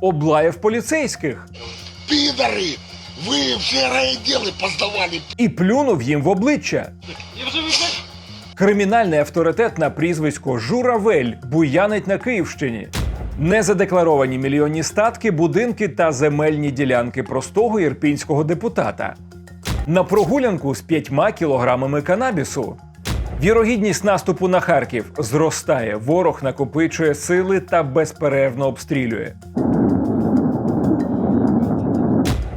облаяв поліцейських Пидоры! Вы все райотделы поздавали, і плюнув їм в обличчя. Я вже вибачаю. Кримінальний авторитет на прізвисько Журавель буянить на Київщині. Незадекларовані мільйонні статки, будинки та земельні ділянки простого ірпінського депутата. На прогулянку з п'ятьма кілограмами канабісу. Вірогідність наступу на Харків зростає. Ворог накопичує сили та безперервно обстрілює.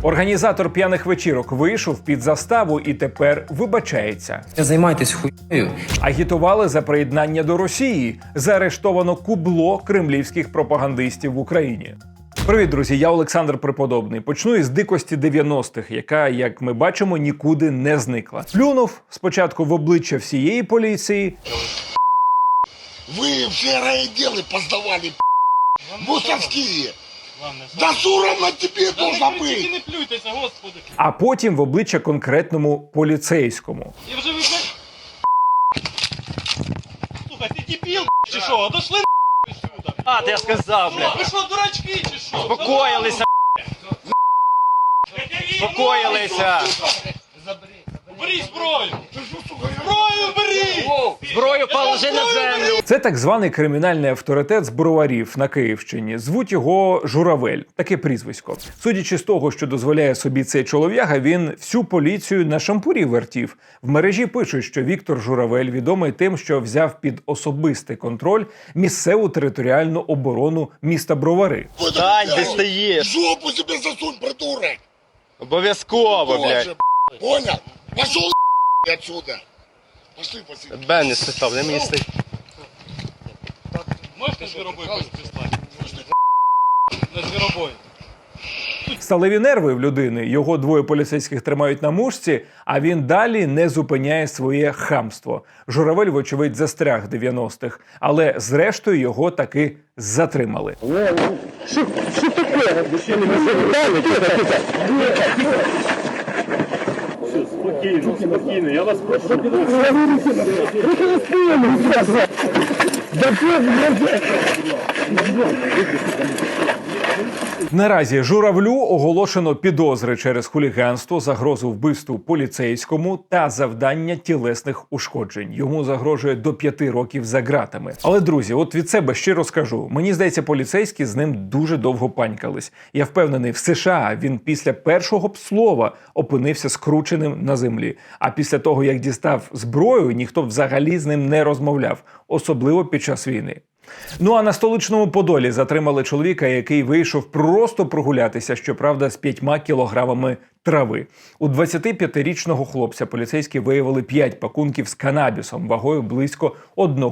Організатор п'яних вечірок вийшов під заставу і тепер вибачається. Займайтесь хуйнею. Агітували за приєднання до Росії. Заарештовано кубло кремлівських пропагандистів в Україні. Привіт, друзі! Я Олександр Преподобний. Почну із дикості 90-х, яка, як ми бачимо, нікуди не зникла. Плюнув спочатку в обличчя всієї поліції, вы все райотделы поздавали, мусорские. Да суровно тебе Та должно не і быть. не плюйтеся, господи. а потім в обличчя конкретному поліцейському. Я вже вибачаю. Слухай, ти дебіл, чи що? Отошли сюди. А, ти я сказав, Що, блядь. ви що, дурачки, чи що? Спокоїлися, спокоїлися. Бери зброю! Зброю бери! Зброю положи на землю. Це так званий кримінальний авторитет з броварів на Київщині. Звуть його Журавель, таке прізвисько. Судячи з того, що дозволяє собі цей чолов'яга, він всю поліцію на шампурі вертів. В мережі пишуть, що Віктор Журавель відомий тим, що взяв під особистий контроль місцеву територіальну оборону міста Бровари. Стань, де стоїш. Жопу себе засунь, придурок. Обов'язково, блядь. Понял? Пошел отсюда. Пошли, пошли. Бен не став, не мені стоїть. Можете звіробой хоч прислати? На звіробой. Сталеві нерви в людини. Його двоє поліцейських тримають на мушці, а він далі не зупиняє своє хамство. Журавель, вочевидь, застряг 90-х, але зрештою його таки затримали. Спокійно, спокійно, я вас прошу. Наразі журавлю оголошено підозри через хуліганство, загрозу вбивству поліцейському та завдання тілесних ушкоджень. Йому загрожує до п'яти років за ґратами. Але друзі, от від себе щиро скажу: мені здається, поліцейські з ним дуже довго панькались. Я впевнений, в США він після першого б слова опинився скрученим на землі. А після того, як дістав зброю, ніхто взагалі з ним не розмовляв, особливо під час війни. Ну а на столичному Подолі затримали чоловіка, який вийшов просто прогулятися, щоправда, з п'ятьма кілограмами трави. У 25-річного хлопця поліцейські виявили 5 пакунків з канабісом вагою близько 1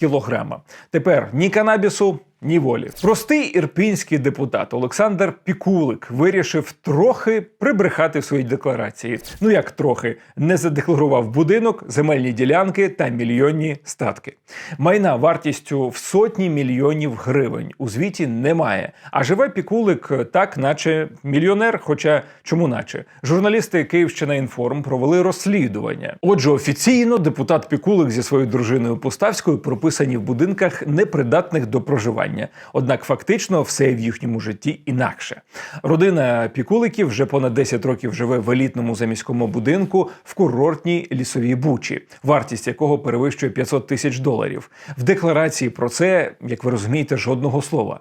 кілограма. Тепер ні канабісу, ні волі. Простий ірпінський депутат Олександр Пікулик вирішив трохи прибрехати в своїй декларації. Ну як трохи не задекларував будинок, земельні ділянки та мільйонні статки. Майна вартістю в сотні мільйонів гривень у звіті немає. А живе Пікулик так, наче мільйонер. Хоча чому наче журналісти Київщина інформ провели розслідування. Отже, офіційно депутат Пікулик зі своєю дружиною Поставською прописані в будинках непридатних до проживання. Однак фактично все в їхньому житті інакше. Родина Пікуликів вже понад 10 років живе в елітному заміському будинку в курортній лісовій бучі, вартість якого перевищує 500 тисяч доларів. В декларації про це, як ви розумієте, жодного слова.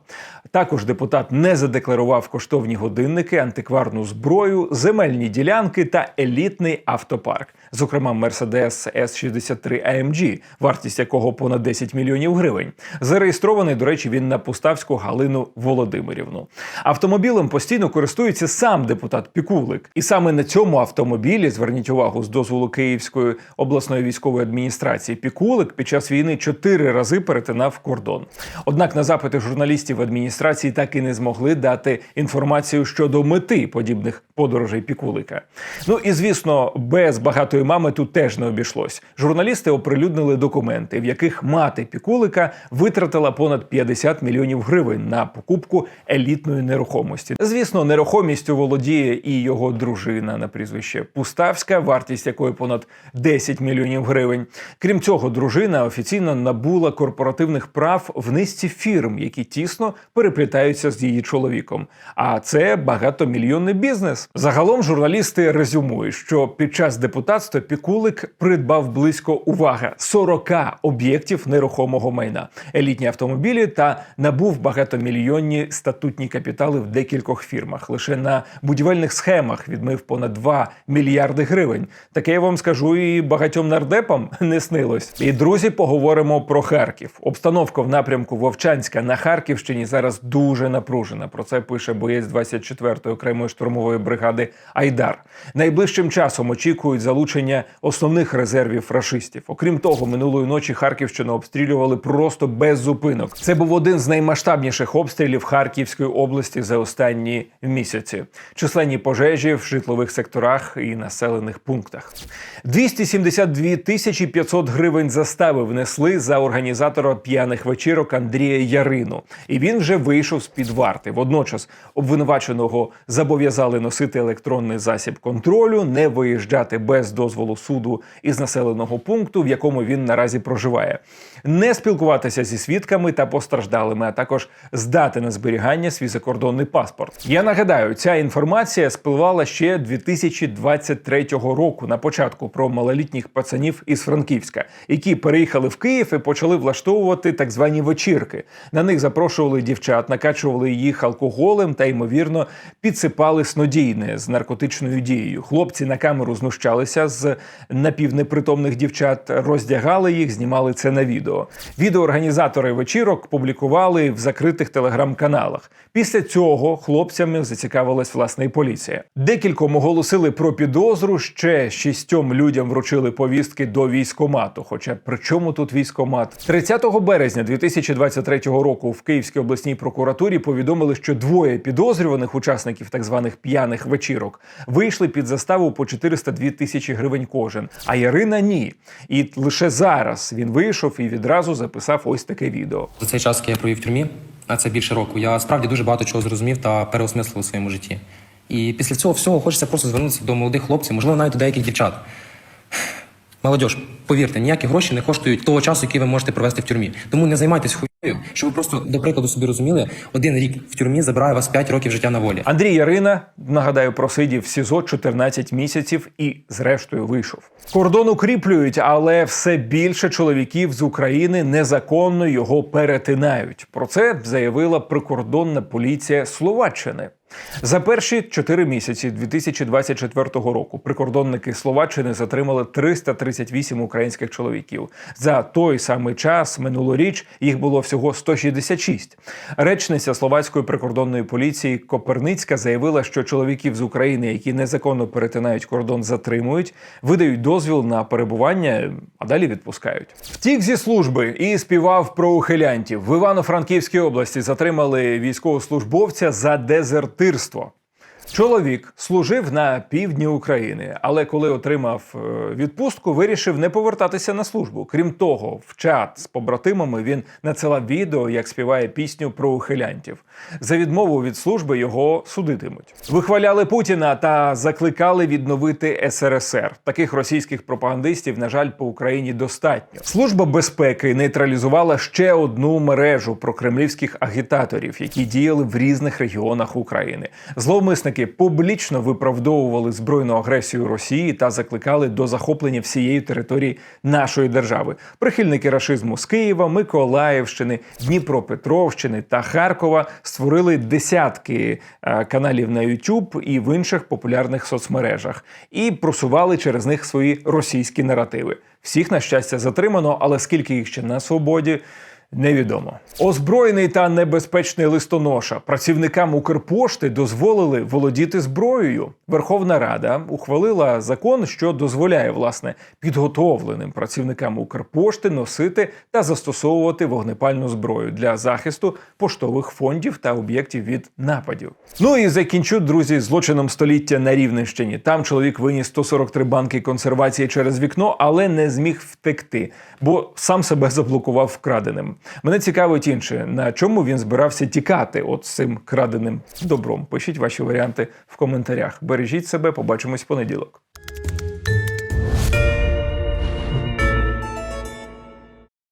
Також депутат не задекларував коштовні годинники, антикварну зброю, земельні ділянки та елітний автопарк, зокрема Mercedes S63 AMG, вартість якого понад 10 мільйонів гривень. Зареєстрований, до речі, він на Пуставську Галину Володимирівну. Автомобілем постійно користується сам депутат Пікулик. І саме на цьому автомобілі, зверніть увагу, з дозволу Київської обласної військової адміністрації Пікулик під час війни чотири рази перетинав кордон. Однак на запити журналістів адміністрації так і не змогли дати інформацію щодо мети подібних подорожей Пікулика. Ну і звісно, без багатої мами тут теж не обійшлось. Журналісти оприлюднили документи, в яких мати Пікулика витратила понад 50 мільйонів гривень на покупку елітної нерухомості. Звісно, нерухомістю володіє і його дружина на прізвище Пуставська, вартість якої понад 10 мільйонів гривень. Крім цього, дружина офіційно набула корпоративних прав в низці фірм, які тісно переплітаються з її чоловіком. А це багатомільйонний бізнес. Загалом журналісти резюмують, що під час депутатства Пікулик придбав близько увага 40 об'єктів нерухомого майна, елітні автомобілі та набув багатомільйонні статутні капітали в декількох фірмах. Лише на будівельних схемах відмив понад 2 мільярди гривень. Таке я вам скажу і багатьом нардепам не снилось. І друзі, поговоримо про Харків. Обстановка в напрямку Вовчанська на Харківщині зараз дуже напружена. Про це пише боєць 24-ї окремої штурмової бригади Айдар. Найближчим часом очікують залучення основних резервів рашистів. Окрім того, минулої ночі Харківщину обстрілювали просто без зупинок. Це був один з наймасштабніших обстрілів Харківської області за останні місяці. Численні пожежі в житлових секторах і населених пунктах. 272 тисячі 500 гривень застави внесли за організатора п'яних вечірок Андрія Ярину. І він вже вийшов з під варти. Водночас обвинуваченого зобов'язали носити електронний засіб контролю, не виїжджати без дозволу суду із населеного пункту, в якому він наразі проживає, не спілкуватися зі свідками та постраждалими, а також здати на зберігання свій закордонний паспорт. Я нагадаю, ця інформація спливала ще 2023 року на початку про малолітніх пацанів із Франківська, які переїхали в Київ і почали влаштовувати так звані вечірки. На них запрошували дівчат, накачували їх алкоголем та ймовірно підсипали снодійне з наркотичною дією. Хлопці на камеру знущалися з напівнепритомних дівчат, роздягали їх, знімали це на відео. Відеоорганізатори вечірок публікували в закритих телеграм-каналах. Після цього хлопцями зацікавилась власне і поліція. Декільком оголосили про підозру. Ще шістьом людям вручили повістки до військомату. Хоча при чому тут військомат? 30 березня 2023 року в Київській обласній прокуратурі повідомили, що двоє підозрюваних учасників так званих п'яних вечірок вийшли під заставу по 402 тисячі гривень кожен. А Ярина ні. І лише зараз він вийшов і відразу записав ось таке відео. За цей час, я провів в тюрмі, а це більше року, я справді дуже багато чого зрозумів та переосмислив у своєму житті. І після цього всього хочеться просто звернутися до молодих хлопців, можливо, навіть до деяких дівчат. Молодь, повірте, ніякі гроші не коштують того часу, який ви можете провести в тюрмі. Тому не займайтесь хуйнею, щоб ви просто, до прикладу, собі розуміли, один рік в тюрмі забирає вас 5 років життя на волі. Андрій Ярина, нагадаю, просидів СІЗО 14 місяців і, зрештою, вийшов. Кордон укріплюють, але все більше чоловіків з України незаконно його перетинають. Про це заявила прикордонна поліція Словаччини. За перші чотири місяці 2024 року прикордонники Словаччини затримали 338 українських чоловіків. За той самий час минулоріч їх було всього 166. Речниця словацької прикордонної поліції Коперницька заявила, що чоловіків з України, які незаконно перетинають кордон, затримують, видають дозвіл на перебування, а далі відпускають. Втік зі служби і співав про ухилянтів. В Івано-Франківській області затримали військовослужбовця за дезертирство. Чоловік служив на півдні України, але коли отримав е, відпустку, вирішив не повертатися на службу. Крім того, в чат з побратимами він надсилав відео, як співає пісню про ухилянтів. За відмову від служби його судитимуть. Вихваляли Путіна та закликали відновити СРСР. Таких російських пропагандистів, на жаль, по Україні достатньо. Служба безпеки нейтралізувала ще одну мережу прокремлівських агітаторів, які діяли в різних регіонах України. Зловмисники публічно виправдовували збройну агресію Росії та закликали до захоплення всієї території нашої держави. Прихильники рашизму з Києва, Миколаївщини, Дніпропетровщини та Харкова створили десятки е, каналів на YouTube і в інших популярних соцмережах і просували через них свої російські наративи. Всіх на щастя затримано, але скільки їх ще на свободі. Невідомо. Озброєний та небезпечний листоноша. Працівникам Укрпошти дозволили володіти зброєю. Верховна Рада ухвалила закон, що дозволяє власне підготовленим працівникам Укрпошти носити та застосовувати вогнепальну зброю для захисту поштових фондів та об'єктів від нападів. Ну і закінчу, друзі, злочином століття на Рівненщині. Там чоловік виніс 143 банки консервації через вікно, але не зміг втекти, бо сам себе заблокував вкраденим. Мене цікавить інше, на чому він збирався тікати от цим краденим добром. Пишіть ваші варіанти в коментарях. Бережіть себе, побачимось в понеділок.